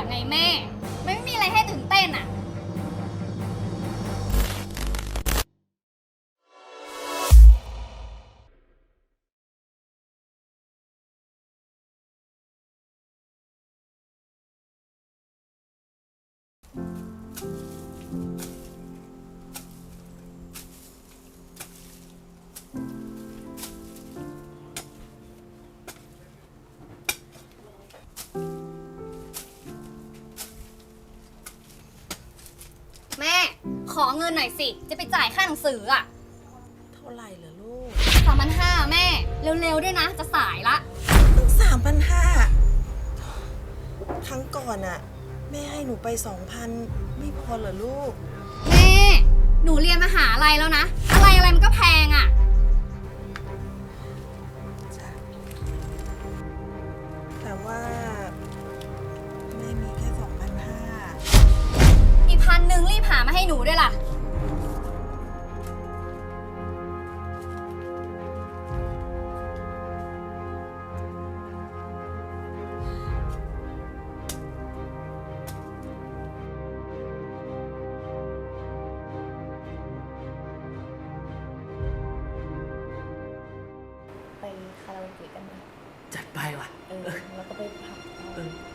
อไงแม่ นหน่อยสิ จะไปจ่ายค่าหนังสืออะเท่าไหร่เหรอลูกสามพันห้าแม่ เร็วๆด้วยนะ จะสายละ ตั้งสามพันห้าครั้งก่อนอะแม่ให้หนูไปสองพันไม่พอเหรอลูก แม่ หนูเรียนมหาลัยแล้วนะ อะไรอะไรมันก็แพงอะแต่ว่าแม่มีแค่สองพันห้าอีกพันหนึ่งรีบหามาให้หนูด้วยล่ะ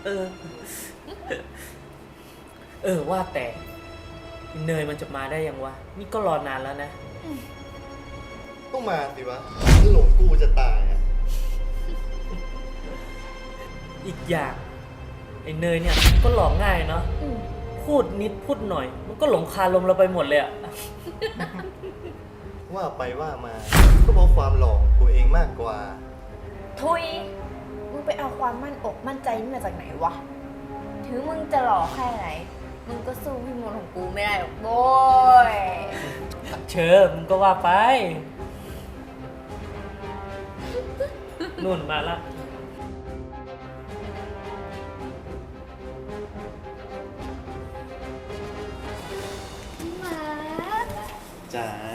เออเออ เออว่าแต่ เนยมันจะมาได้ยังวะ นี่ก็รอนานแล้วนะ ต้องมาสิวะนี่หลงกูจะตายอะ อีกอย่างไอ้เนยเนี่ยก็หลอกง่ายเนาะพูดนิดพูดหน่อย มันก็หลงคาลมเราไปหมดเลยอะว่าไปว่ามา ก็เพราะความหลอกตัวเองมากกว่า ทุยมึง ไปเอาความมั่นอกมั่นใจนี่มาจากไหนวะ ถึงมึงจะหล่อแค่ไหน มึงก็สู้พี่มนต์ของกูไม่ได้หรอกโบยเชิญมึงก็ว่าไป นุ่นมาละมาจ๋ามา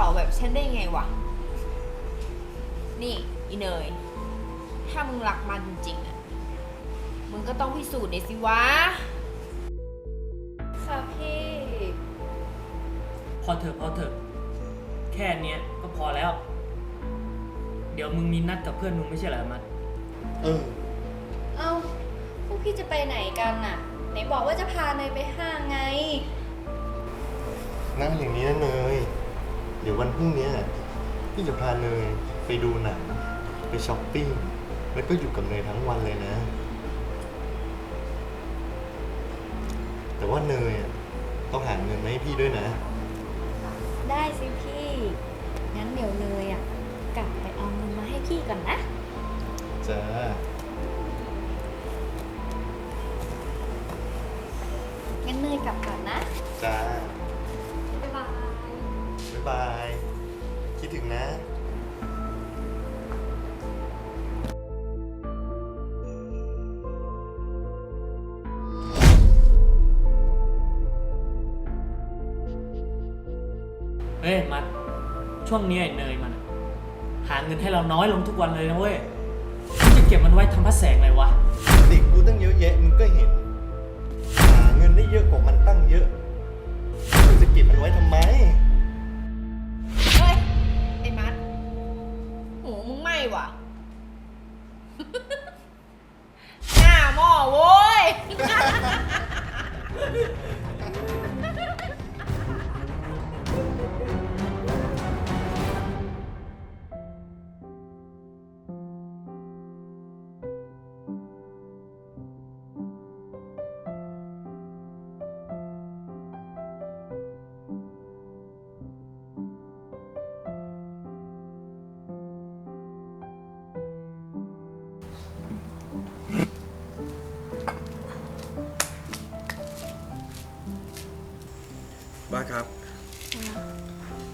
เป๋าแบบฉันได้ไงวะ นี่อีเนย ถ้ามึงรักมันจริงๆอะมึงก็ต้องพิสูจน์เลยสิวะ ค่ะพี่ พอเถอะพอเถอะ แค่เนี้ยก็พอแล้ว เดี๋ยวมึงมีนัดกับเพื่อนมึงไม่ใช่เหรอมัดเออ เอ้า พวกพี่จะไปไหนกันน่ะ ไหนบอกว่าจะพาเนยไปห้างไง นั่งอย่างนี้นะเนยเดี๋ยววันพรุ่งเนี้ยพี่จะพาเนยไปดูหนัง ไปช้อปปิ้ง แล้วก็อยู่กับเนยทั้งวันเลยนะ แต่ว่าเนยอะต้องหาเงินมาให้พี่ด้วยนะ ได้สิพี่ งั้นเดี๋ยวเนยอะกลับไปเอาเงินมาให้พี่ก่อนนะ จ้า งั้นเนยกลับก่อนนะ จ้าบ๊ายบาย บ๊ายบาย คิดถึงนะเฮ้ยมัดช่วงนี้ไอ้เนยมันอะหาเงินให้เราน้อยลงทุกวันเลยนะเว้ยมึงจะเก็บมันไว้ทำพระแสงอะไรวะ เด็กกูตั้งเยอะแยะมึงก็เห็น หาเงินได้เยอะกว่ามันตั้งเยอะมึงจะเก็บมันไว้ทำไม หูมึงไหม่วะหน้าหม้อโว้ย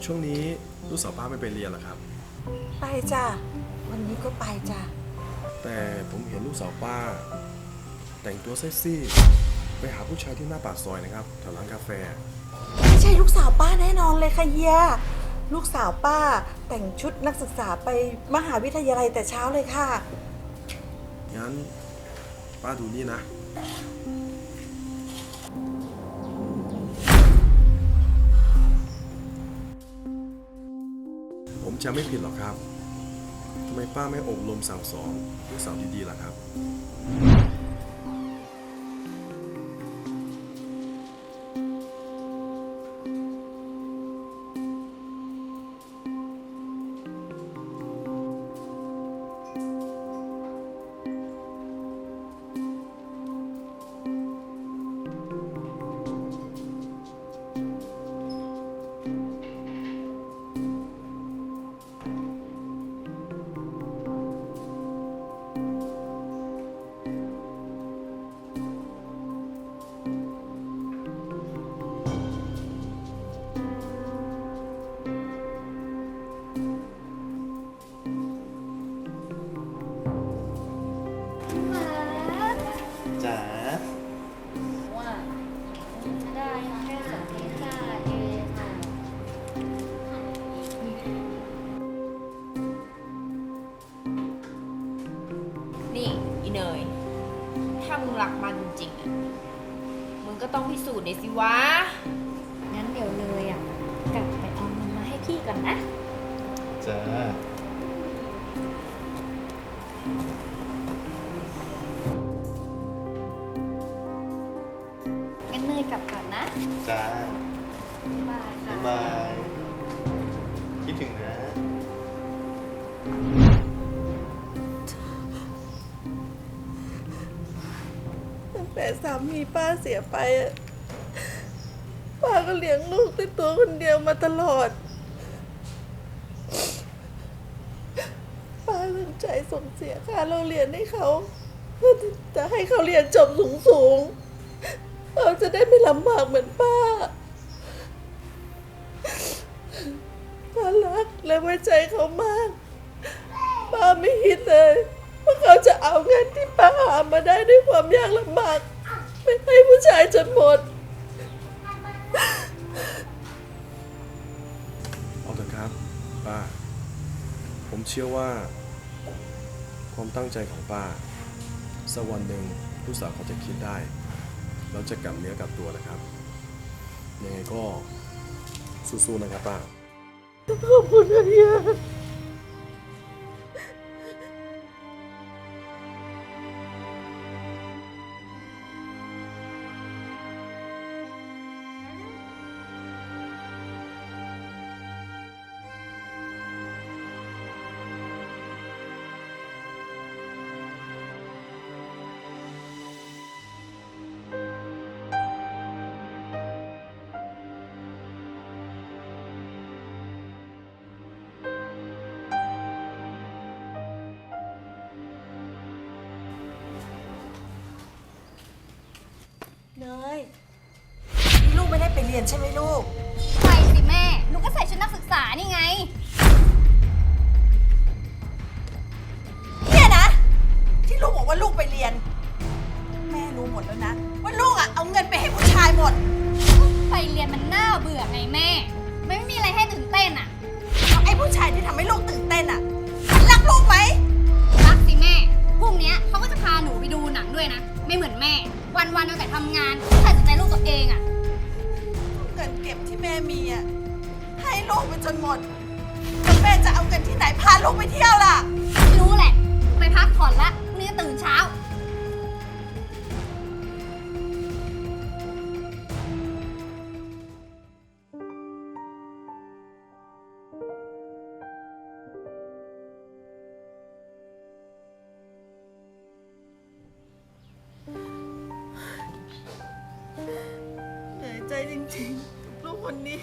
ช่วงนี้ลูกสาวป้าไม่ไปเรียนเหรอครับ ไปจ้ะ วันนี้ก็ไปจ้ะ แต่ผมเห็นลูกสาวป้า แต่งตัวเซ็กซี่ ไปหาผู้ชายที่หน้าปากซอยนะครับแถวร้านกาแฟ ไม่ใช่ลูกสาวป้าแน่นอนเลยค่ะเฮีย ลูกสาวป้าแต่งชุดนักศึกษาไปมหาวิทยาลัยแต่เช้าเลยค่ะ งั้นป้าดูนี่นะ ผมจะไม่ผิดหรอกครับทำไมป้าไม่อบรมสั่งสอนลูกสาวดีๆล่ะครับ นี่อีเนย ถ้ามึงรักมันจริงๆอะมึงก็ต้องพิสูจน์เดสิวะ จ๋าบ๊ายบายค่ะบ๊ายบายคิดถึงนะ ตั้งแต่สามีป้าเสียไปอะป้าก็เลี้ยงลูกด้วยตัวคนเดียวมาตลอด ป้าตั้งใจส่งเสียค่าโรงเรียนให้เขาเพื่อที่จะให้เขาเรียนจบสูงสูงๆ เราจะได้ไม่ลำบากเหมือนป้าป้ารักและไว้ใจเขามาก ป้าไม่คิดเลยว่าเขาจะเอาเงินที่ป้าหามาได้ด้วยความยากลำบากไปให้ผู้ชายจนหมด เอาเถอะครับป้า ผมเชื่อว่า ความตั้งใจของป้าสักวันหนึ่งลูกสาวเขาจะคิดได้ แล้วจะกลับเนื้อกลับตัวนะครับ ยังไงก็สู้ๆนะครับป้า ขอบคุณนะเฮีย รียนใช่ไหมลูก ไปสิแม่ หนูก็ใส่ชุดนักศึกษานี่ไง เนี่ยนะ ที่ลูกบอกว่าลูกไปเรียน แม่รู้หมดแล้วนะ ว่าลูกอะเอาเงินไปให้ผู้ชายหมด ไปเรียนมันน่าเบื่อไงแม่ ไม่มีอะไรให้ตื่นเต้นอะแล้วไอ้ผู้ชายที่ทำให้ลูกตื่นเต้นอะมันรักลูกไหม รักสิแม่ พรุ่งเนี้ยเขาก็จะพาหนูไปดูหนังด้วยนะ ไม่เหมือนแม่ วันๆเอาแต่ทำงานไม่เคยสนใจลูกตัวเองอะเงินเก็บที่แม่มีอะให้ลูกไปจนหมดแล้วแม่จะเอาเงินที่ไหนพาลูกไปเที่ยวล่ะ รู้แหละ ไปพักผ่อนละพรุ่งนี้ตื่นเช้า จริงๆลูกคนนี้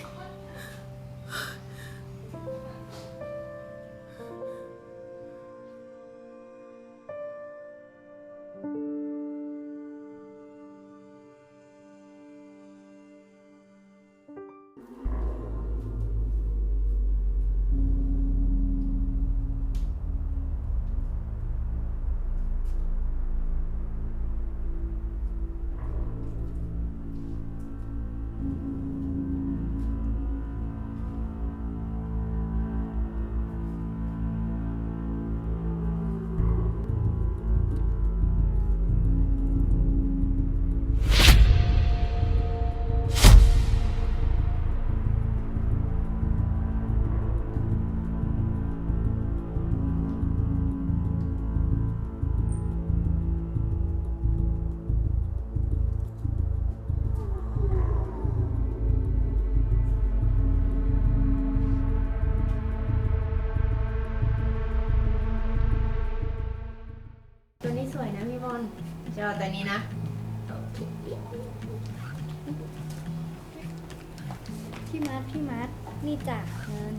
นี่จ้ะเงิน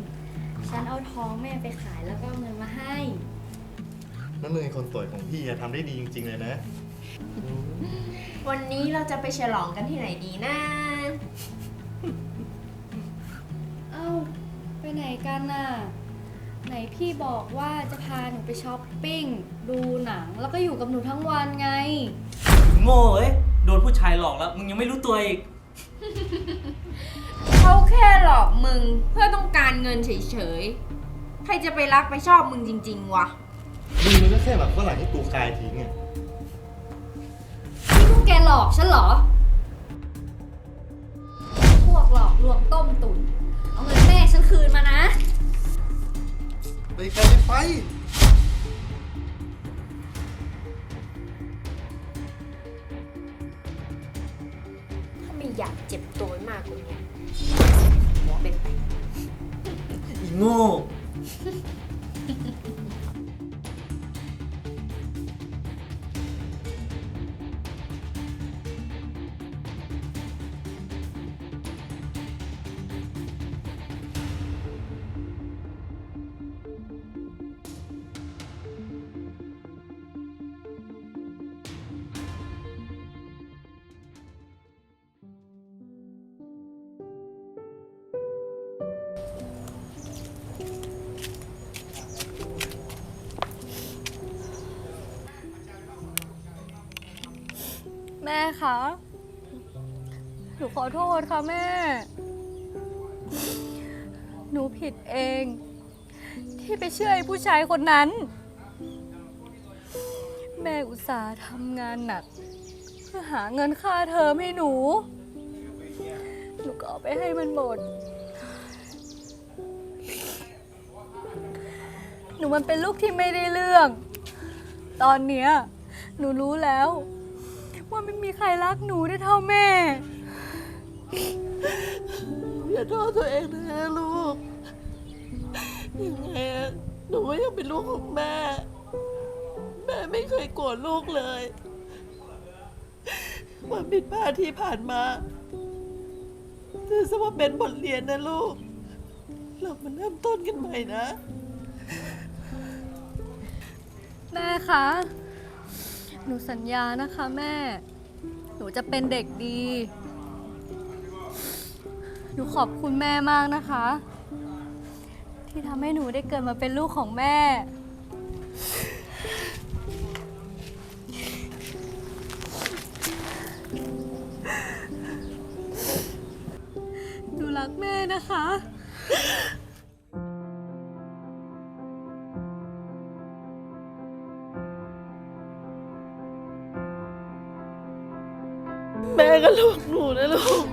ฉันเอาทองแม่ไปขายแล้วก็เอาเงินมาให้นั่นเลยคนสวยของพี่อะทำได้ดีจริง ๆ เลยนะ วันนี้เราจะไปฉลองกันที่ไหนดีนะ เอ้า ไปไหนกันน่ะ ไหนพี่บอกว่าจะพาหนูไปช้อปปิ้ง ดูหนัง แล้วก็อยู่กับหนูทั้งวันไง โง่เอ้ย โดนผู้ชายหลอกแล้ว มึงยังไม่รู้ตัวอีก เขาแค่หลอกมึงเพื่อต้องการเงินเฉยๆ ใครจะไปรักไปชอบมึงจริง ๆ วะ มึงมันก็แค่แบบฝรั่งที่กูคายทิ้งอะนี่พวกแกหลอกฉันเหรอ พวกหลอกลวงต้มตุ๋นเอาเงินแม่ฉันคืนมานะ ไปไกลไป อยากเจ็บตัวมากกว่านี้หัวเป็นไปอีโง่ คะ หนูขอโทษค่ะแม่ หนูผิดเอง ที่ไปเชื่อไอ้ผู้ชายคนนั้น แม่อุตส่าห์ทำงานหนัก เพื่อหาเงินค่าเทอมให้หนู หนูก็เอาไปให้มันหมด หนูมันเป็นลูกที่ไม่ได้เรื่อง ตอนเนี้ยหนูรู้แล้ว ว่าไม่มีใครรักหนูได้เท่าแม่ อย่าโทษตัวเองนะลูก ยังไงอะหนูก็ยังเป็นลูกของแม่ แม่ไม่เคยโกรธลูกเลยความผิดพลาดที่ผ่านมาถือซะว่าเป็นบทเรียนนะลูก เรามาเริ่มต้นกันใหม่นะ แม่คะ หนูสัญญานะคะแม่ หนูจะเป็นเด็กดี หนูขอบคุณแม่มากนะคะ ที่ทำให้หนูได้เกิดมาเป็นลูกของแม่ หนูรักแม่นะคะ ม่ก็ลูกหนูนะลูก